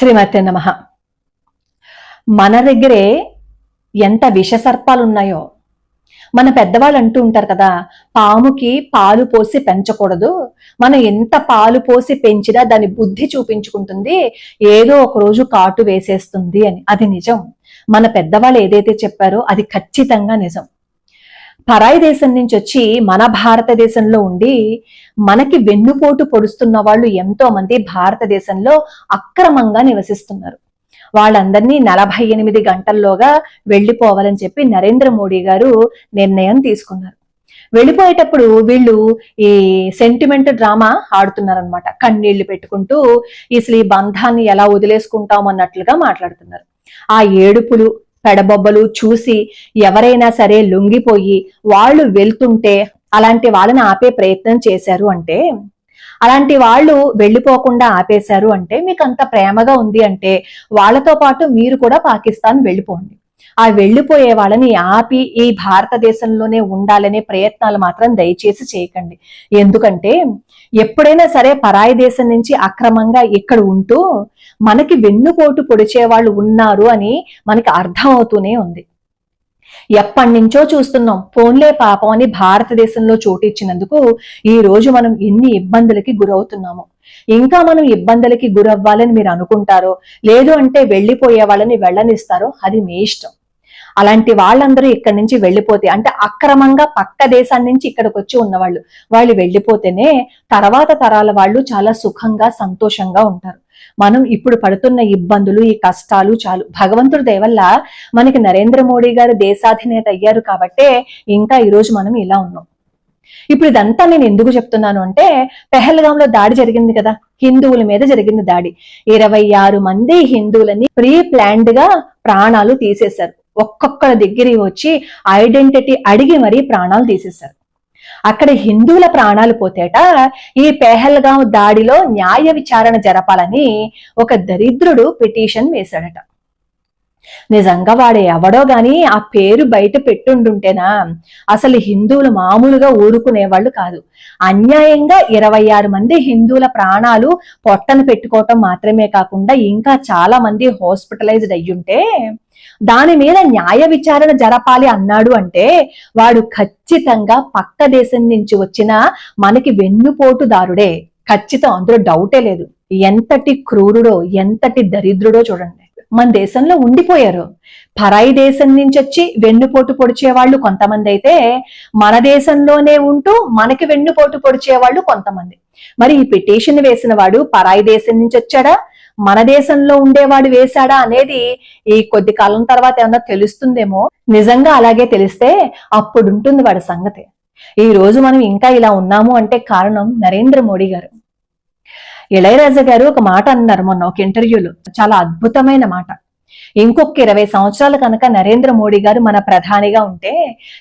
శ్రీమతి నమ. మన దగ్గరే ఎంత విషసర్పాలు ఉన్నాయో మన పెద్దవాళ్ళు అంటూ ఉంటారు కదా పాముకి పాలు పోసి పెంచకూడదు. మనం ఎంత పాలు పోసి పెంచినా దాని బుద్ధి చూపించుకుంటుంది. ఏదో ఒక రోజు కాటు వేసేస్తుంది అని. అది నిజం. మన పెద్దవాళ్ళు ఏదైతే చెప్పారో అది ఖచ్చితంగా నిజం. పరాయి దేశం నుంచి వచ్చి మన భారతదేశంలో ఉండి మనకి వెన్నుపోటు పొడుస్తున్న వాళ్ళు ఎంతో మంది భారతదేశంలో అక్రమంగా నివసిస్తున్నారు. వాళ్ళందరినీ నలభై ఎనిమిది గంటల్లోగా వెళ్ళిపోవాలని చెప్పి నరేంద్ర మోడీ గారు నిర్ణయం తీసుకున్నారు. వెళ్ళిపోయేటప్పుడు వీళ్ళు ఈ సెంటిమెంట్ డ్రామా ఆడుతున్నారనమాట కన్నీళ్ళు పెట్టుకుంటూ అసలు ఈ బంధాన్ని ఎలా వదిలేసుకుంటాం అన్నట్లుగా మాట్లాడుతున్నారు. ఆ ఏడుపులు పెడబొబ్బలు చూసి ఎవరైనా సరే లొంగిపోయి వాళ్ళు వెళ్తుంటే అలాంటి వాళ్ళని ఆపే ప్రయత్నం చేశారు అంటే అలాంటి వాళ్ళు వెళ్ళిపోకుండా ఆపేశారు అంటే మీకు అంత ప్రేమగా ఉంది అంటే వాళ్ళతో పాటు మీరు కూడా పాకిస్తాన్ వెళ్ళిపోండి. ఆ వెళ్ళిపోయే వాళ్ళని ఆపి ఈ భారతదేశంలోనే ఉండాలనే ప్రయత్నాలు మాత్రం దయచేసి చేయకండి. ఎందుకంటే ఎప్పుడైనా సరే పరాయి దేశం నుంచి అక్రమంగా ఇక్కడ ఉంటూ మనకి వెన్నుపోటు పొడిచే వాళ్ళు ఉన్నారు అని మనకి అర్థం అవుతూనే ఉంది. ఎప్పటి నుంచో చూస్తున్నాం. పోన్లే పాపం అని భారతదేశంలో చోటిచ్చినందుకు ఈ రోజు మనం ఎన్ని ఇబ్బందులకి గురవుతున్నాము. ఇంకా మనం ఇబ్బందులకి గురవ్వాలని మీరు అనుకుంటారో లేదు అంటే వెళ్ళిపోయే వాళ్ళని వెళ్ళనిస్తారో అది మీ ఇష్టం. అలాంటి వాళ్ళందరూ ఇక్కడ నుంచి వెళ్ళిపోతే అంటే అక్రమంగా పక్క దేశాన్ని నుంచి ఇక్కడికి వచ్చి ఉన్నవాళ్ళు వాళ్ళు వెళ్ళిపోతేనే తర్వాత తరాల వాళ్ళు చాలా సుఖంగా సంతోషంగా ఉంటారు. మనం ఇప్పుడు పడుతున్న ఇబ్బందులు ఈ కష్టాలు చాలు. భగవంతుడి దయవల్ల మనకి నరేంద్ర మోడీ గారు దేశాధినేత అయ్యారు కాబట్టే ఇంకా ఈరోజు మనం ఇలా ఉన్నాం. ఇప్పుడు ఇదంతా నేను ఎందుకు చెప్తున్నాను అంటే పెహల్గాంలో దాడి జరిగింది కదా హిందువుల మీద జరిగింది దాడి. ఇరవై ఆరు మంది హిందువులని ప్రీ ప్లాన్డ్గా ప్రాణాలు తీసేశారు. ఒక్కొక్కరి దగ్గరికి వచ్చి ఐడెంటిటీ అడిగి మరీ ప్రాణాలు తీసేశారు అక్కడ హిందువుల ప్రాణాలు పోతేట ఈ పెహల్గాం దాడిలో న్యాయ విచారణ జరపాలని ఒక దరిద్రుడు పిటిషన్ వేశాడట. నిజంగా వాడు ఎవడో గాని ఆ పేరు బయట పెట్టుండుంటేనా? అసలు హిందువులు మామూలుగా ఊరుకునేవాళ్ళు కాదు. అన్యాయంగా ఇరవై ఆరు మంది హిందువుల ప్రాణాలు పొట్టను పెట్టుకోవటం మాత్రమే కాకుండా ఇంకా చాలా మంది హాస్పిటలైజ్డ్ అయ్యుంటే దాని మీద న్యాయ విచారణ జరపాలి అన్నాడు అంటే వాడు ఖచ్చితంగా పక్క దేశం నుంచి వచ్చిన మనకి వెన్నుపోటుదారుడే. ఖచ్చితం అందులో డౌటే లేదు. ఎంతటి క్రూరుడో ఎంతటి దరిద్రుడో చూడండి. మన దేశంలో ఉండిపోయారు. పరాయి దేశం నుంచి వచ్చి వెన్నుపోటు పొడిచేవాళ్ళు కొంతమంది అయితే మన దేశంలోనే ఉంటూ మనకి వెన్నుపోటు పొడిచేవాళ్ళు కొంతమంది. మరి ఈ పిటిషన్ వేసిన వాడు పరాయి దేశం నుంచి వచ్చాడా మన దేశంలో ఉండేవాడు వేశాడా అనేది ఈ కొద్ది కాలం తర్వాత ఏమన్నా తెలుస్తుందేమో? నిజంగా అలాగే తెలిస్తే అప్పుడు ఉంటుంది వాడి సంగతి. ఈ రోజు మనం ఇంకా ఇలా ఉన్నాము అంటే కారణం నరేంద్ర మోడీ గారు. ఇళయరాజా గారు ఒక మాట అన్నారు మొన్న ఒక ఇంటర్వ్యూలో చాలా అద్భుతమైన మాట. ఇంకొక ఇరవై సంవత్సరాలు కనుక నరేంద్ర మోడీ గారు మన ప్రధానిగా ఉంటే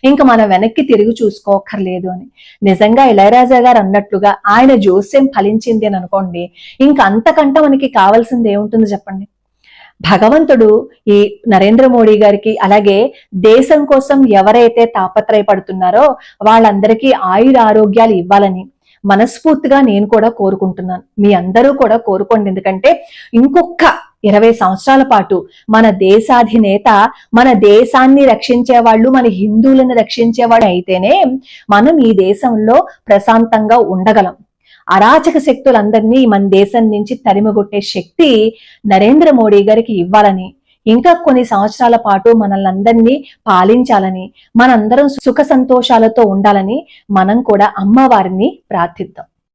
ఇంకా మనం వెనక్కి తిరిగి చూసుకోకర్లేదు అని. నిజంగా ఇళయరాజా గారు అన్నట్లుగా ఆయన జోస్యం ఫలించింది అని అనుకోండి ఇంకా అంతకంట మనకి కావాల్సింది ఏముంటుంది చెప్పండి? భగవంతుడు ఈ నరేంద్ర మోడీ గారికి అలాగే దేశం కోసం ఎవరైతే తాపత్రయపడుతున్నారో వాళ్ళందరికీ ఆయుర ఆరోగ్యాలు ఇవ్వాలని మనస్ఫూర్తిగా నేను కూడా కోరుకుంటున్నాను. మీ అందరూ కూడా కోరుకోండి. ఎందుకంటే ఇంకొక ఇరవై సంవత్సరాల పాటు మన దేశాధినేత మన దేశాన్ని రక్షించే వాళ్ళు మన హిందువులను రక్షించేవాడు అయితేనే మనం ఈ దేశంలో ప్రశాంతంగా ఉండగలం. అరాచక శక్తులందరినీ మన దేశం నుంచి తరిమగొట్టే శక్తి నరేంద్ర మోడీ గారికి ఇవ్వాలని ఇంకా కొన్ని సంవత్సరాల పాటు మనల్ని పాలించాలని మనందరం సుఖ సంతోషాలతో ఉండాలని మనం కూడా అమ్మవారిని ప్రార్థిద్దాం.